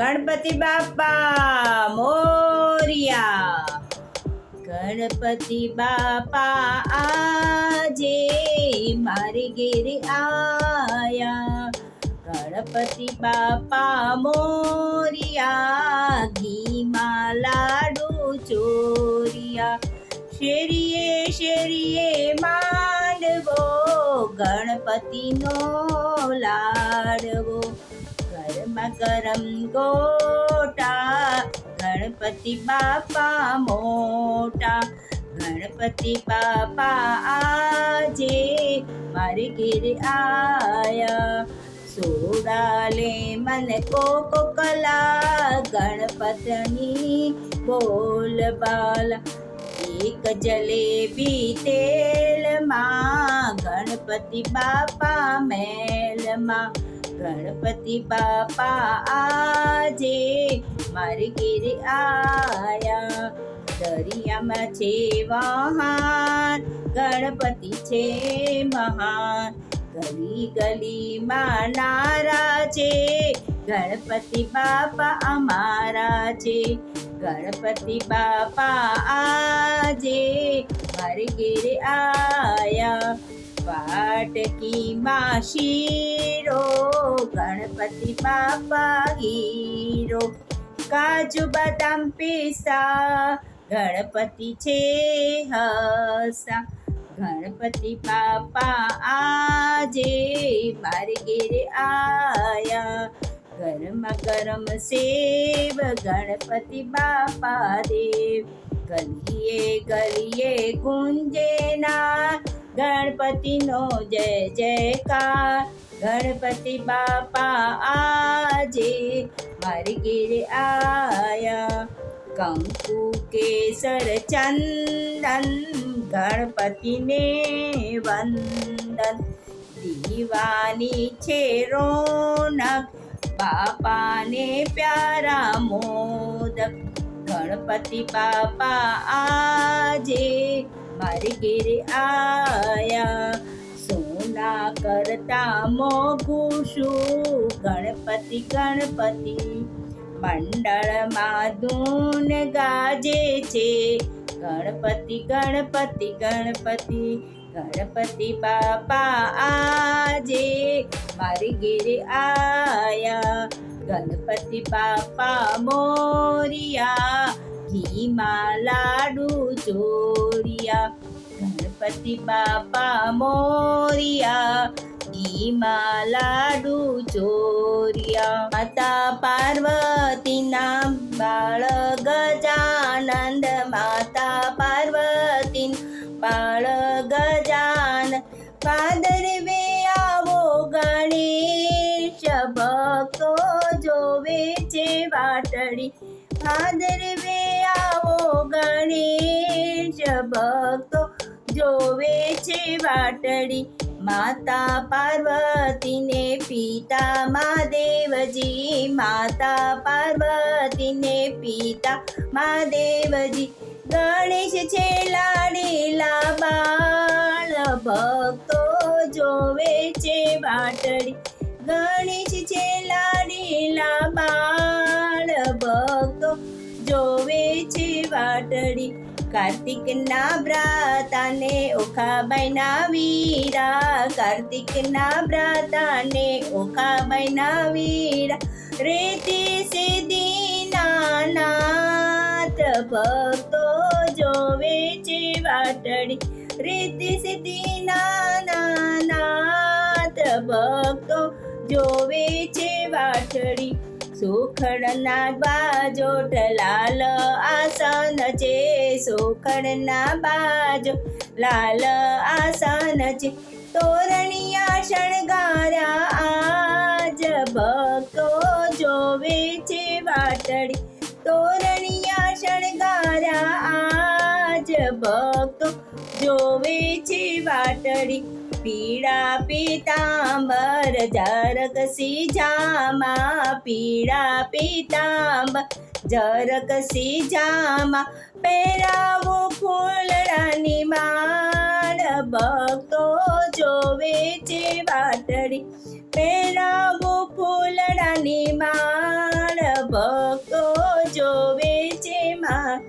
ગણપતિ બાપા, મોરિયા. ગણપતિ બાપા, આજે મારી ઘેરે આયા. ગણપતિ બાપા, મોરિયા, ઘીમાં લાડુ ચોરિયા. શેરીએ શેરીએ માંડવો, ગણપતિનો લાડવો. ગરમા કરમ ગોટા ગણપતિ બાપા મોટા ગણપતિ બાપા આજે મારે ઘેરે આયા સોડાલે મને કોકો કલા ગણપતની બોલ બાલ એક જલેબી તેલમાં ગણપતિ બાપા મેલમાં ગણપતિ બાપા આજે મારી ઘેરે આયા. દરિયામાં છે વહાન, ગણપતિ છે મહાન. ગલી ગલીમાં નારા છે, ગણપતિ બાપા અમારા છે. ગણપતિ બાપા આજે મારી ઘેરે આયા. વાટકીમાં શીરો ગણપતિ બાપા હીરો કાજુ બદામ પીસા, ગણપતિ છે હસા. ગણપતિ બાપા આજે મારે ઘેરે આયા. ગરમ ગરમ સેવ, ગણપતિ બાપા દેવ. ગલીએ ગલીએ ગુંજેના ગણપતિનો જય જયકાર. ગણપતિ બાપા આજે મારી ગીર આયા. કંકુ, કેસર, ચંદન, ગણપતિને વંદન. દીવાની છે રોનક, બાપાને પ્યારા મોદક. ગણપતિ બાપા આજે મારી ઘેરે આયા. સોના કરતા મોઘું શું? ગણપતિ ગણપતિ, મંડળમાં ધૂન ગાજે છે. ગણપતિ ગણપતિ ગણપતિ ગણપતિ બાપા આજે મારી ઘેરે આયા. ગણપતિ બાપા મોરિયા ઘીમાં લાડુ ચોરિયા, ગણપતિ બાપા મોરિયા ઘીમાં લાડુ ચોરિયા, માતા પાર્વતીના બાળ ગજાનંદ, માતા પાર્વતી બાળ ગજાન પાદરવે આવો ગણેશ, ભક્તો જોવે છે વાટડી ભાદરવે આવો ગણેશ ભક્તો જોવે છે વાટડી. માતા પાર્વતીને પિતા મહાદેવજી, માતા પાર્વતીને પિતા મહાદેવજી. ગણેશ છે લાડેલા બાળ, ભક્તો જોવે છે વાટડી. ગણેશ છે લાડેલા કાર્તિકના વ્રતાને ઓખાબાઈના વીરા. કાર્તિકના વ્રતાને ઓખાબાઈના વીરા. રેતે સે દીનાનાથ ભક્તો જોવે છે વાટડી રેતે સે દીનાનાથ ભક્તો જોવે છે વાટડી સુખડના બાજો લાલ આસન છે, સુખડના બાજો લાલ આસન છે. તોરણિયા શણગાર્યા આજ ભક્તો જોવે છે વાટડી તોરણિયા શણગાર્યા આજ ભક્તો જોવે છે વાટડી પીળા પીતાંબર, જરક સીજામાં પીળા પીતાંબર, જરક સીજામાં પહેરાવું ફૂલડાની માળ, ભક્તો જોવે છે વાટડી પહેરાવું ફૂલડાની માળ, ભક્તો જોવે છે માં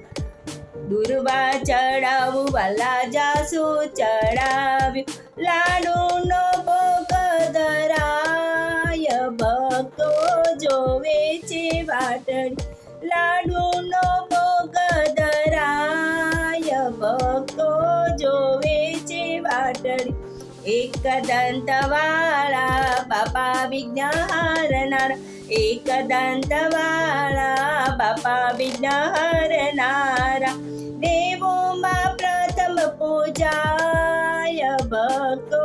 દુર્વા ચડાવું, વાલા જાસુ ચડાવ્યું લાડુનો ભોગ ધરાય, ભક્તો જોવે છે વાટડી લાડુનો ભોગ ધરાય, ભક્તો જોવે છે વાટડી એક દંતવાળા બાપા વિઘ્નહારનાર એક દંતવાળા બાપા વિઘ્નહરનારા દેવોમાં પ્રથમ પૂજાય ભક્તો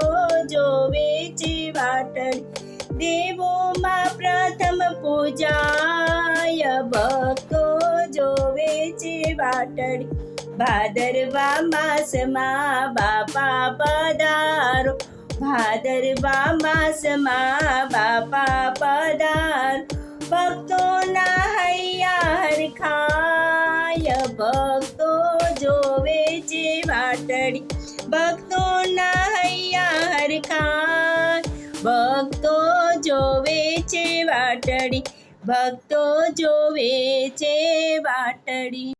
જોવે છે વાટડી દેવોમાં પ્રથમ પૂજાય ભક્તો જોવે છે વાટડી ભાદરવા માસમાં બાપા પધારો ભાદરવા માસમાં બાપા પધારો ભક્તોના હૈયા હરખાય ભક્તો જોવે છે વાટડી ભક્તોના હૈયા હરખાય ભક્તો જોવે છે વાટડી ભક્તો જોવે છે વાટડી